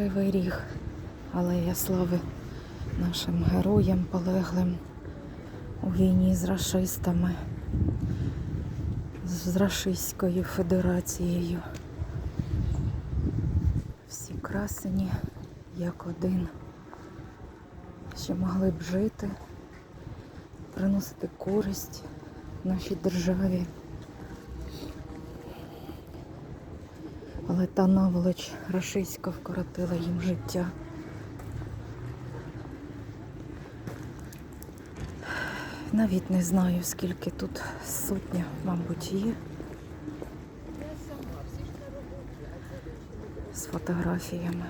Кривий Ріг, алея слави нашим героям полеглим у війні з рашистами, з Рашистською Федерацією. Всі красені як один, що могли б жити, приносити користь нашій державі. Але та наволоч рашистська вкоротила їм життя. Навіть не знаю, скільки тут сотня, мабуть, є. З фотографіями.